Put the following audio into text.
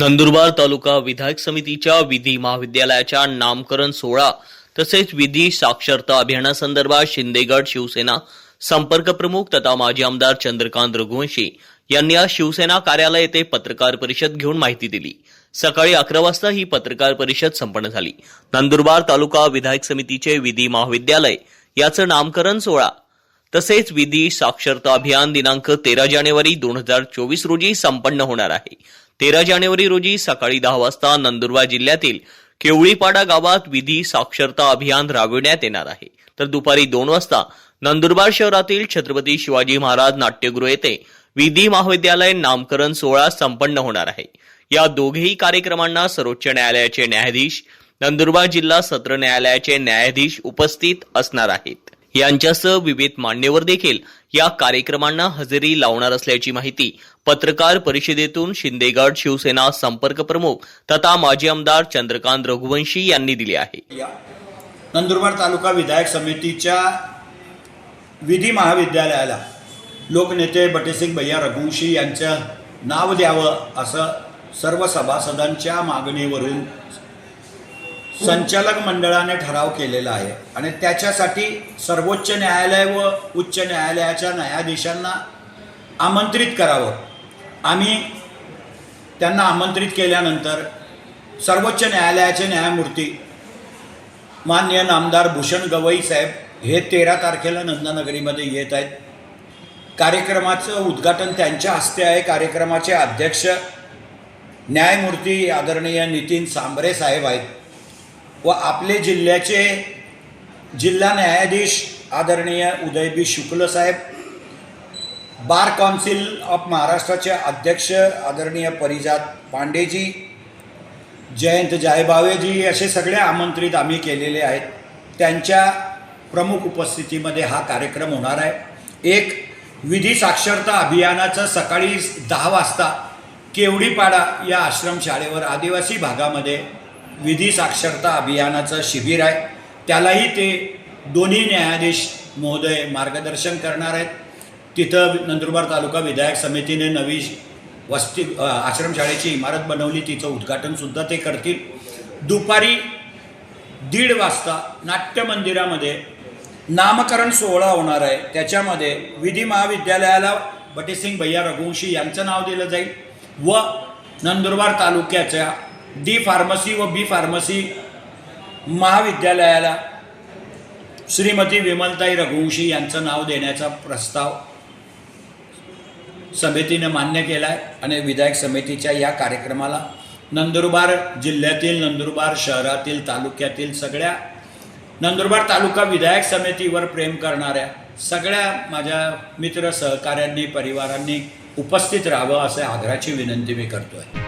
नंदुरबार तालुका विधायक समितीच्या विधी महाविद्यालयाच्या नामकरण सोहळा तसेच विधी साक्षरता अभियानासंदर्भात शिंदेगड शिवसेना संपर्क प्रमुख तथा माजी आमदार चंद्रकांत रघुवंशी यांनी आज शिवसेना कार्यालय येथे पत्रकार परिषद घेऊन माहिती दिली. सकाळी अकरा वाजता ही पत्रकार परिषद संपन्न झाली. नंदुरबार तालुका विधायक समितीचे विधी महाविद्यालय याचं नामकरण सोहळा तसेच विधी साक्षरता अभियान दिनांक तेरा जानेवारी दोन हजार चोवीस रोजी संपन्न होणार आहे. तेरा जानेवारी रोजी सकाळी दहा वाजता नंदुरबार जिल्ह्यातील केवळीपाडा गावात विधी साक्षरता अभियान राबविण्यात येणार आहे. तर दुपारी दोन वाजता नंदुरबार शहरातील छत्रपती शिवाजी महाराज नाट्यगृह येथे विधी महाविद्यालय नामकरण सोहळा संपन्न होणार आहे. या दोघेही कार्यक्रमांना सर्वोच्च न्यायालयाचे न्यायाधीश नंदुरबार जिल्हा सत्र न्यायालयाचे न्यायाधीश उपस्थित असणार आहेत. यांच्यासह विविध मान्यवर देखील या कार्यक्रमांना हजेरी लावणार असल्याची माहिती पत्रकार परिषदेतून शिंदेगड शिवसेना संपर्क प्रमुख तथा माजी आमदार चंद्रकांत रघुवंशी यांनी दिली आहे. नंदुरबार तालुका विधायक समितीच्या विधी महाविद्यालयाला लोकनेते बटेसिंग भैया रघुवंशी यांचं नाव द्यावं असं सर्व सभासदांच्या मागणीवरून संचालक मंडळाने ठराव केलेला आहे आणि त्याच्यासाठी सर्वोच्च न्यायालय व उच्च न्यायालयाच्या न्यायाधीशांना आमंत्रित करावं. आम्ही त्यांना आमंत्रित केल्यानंतर सर्वोच्च न्यायालयाचे न्यायमूर्ती मान्य नामदार भूषण गवई साहेब हे तेरा तारखेला नंदनगरीमध्ये येत आहेत. कार्यक्रमाचं उद्घाटन त्यांच्या हस्ते आहे. कार्यक्रमाचे अध्यक्ष न्यायमूर्ती आदरणीय नितीन सांबरे साहेब आहेत. व आपले जिल्ह्याचे जिल्हा न्यायाधीश आदरणीय उदय बी शुक्ल साहेब बार काउन्सिल ऑफ महाराष्ट्राचे अध्यक्ष आदरणीय परिजात पांडेजी जयंत जायबावेजी असे सगळे आमंत्रित आम्ही केलेले आहेत. त्यांच्या प्रमुख उपस्थितीमध्ये हा कार्यक्रम होणार आहे. एक विधी साक्षरता अभियानाचं सकाळी दहा वाजता केवडीपाडा या आश्रमशाळेवर आदिवासी भागामध्ये विधी साक्षरता अभियानाचं शिबिर आहे. त्यालाही ते दोन्ही न्यायाधीश महोदय मार्गदर्शन करणार आहेत. तिथं नंदुरबार तालुका विधायक समितीने नवी वस्ती आश्रमशाळेची इमारत बनवली. तिचं उद्घाटनसुद्धा ते करतील. दुपारी दीड वाजता नाट्य मंदिरामध्ये नामकरण सोहळा होणार आहे. त्याच्यामध्ये विधी महाविद्यालयाला बटेसिंग भैया रघुवंशी यांचं नाव दिलं जाईल व नंदुरबार तालुक्याच्या डी फार्मसी व बी फार्मसी महाविद्यालयाला श्रीमती विमलताई रघुवंशी यांचं नाव देण्याचा प्रस्ताव समितीने मान्य केला आहे आणि विधायक समितीच्या या कार्यक्रमाला नंदुरबार जिल्ह्यातील नंदुरबार शहरातील तालुक्यातील सगळ्या नंदुरबार तालुका विधायक समितीवर प्रेम करणाऱ्या सगळ्या माझ्या मित्र सहकाऱ्यांनी परिवारांनी उपस्थित राहावं असं आग्रहाची विनंती मी करतो आहे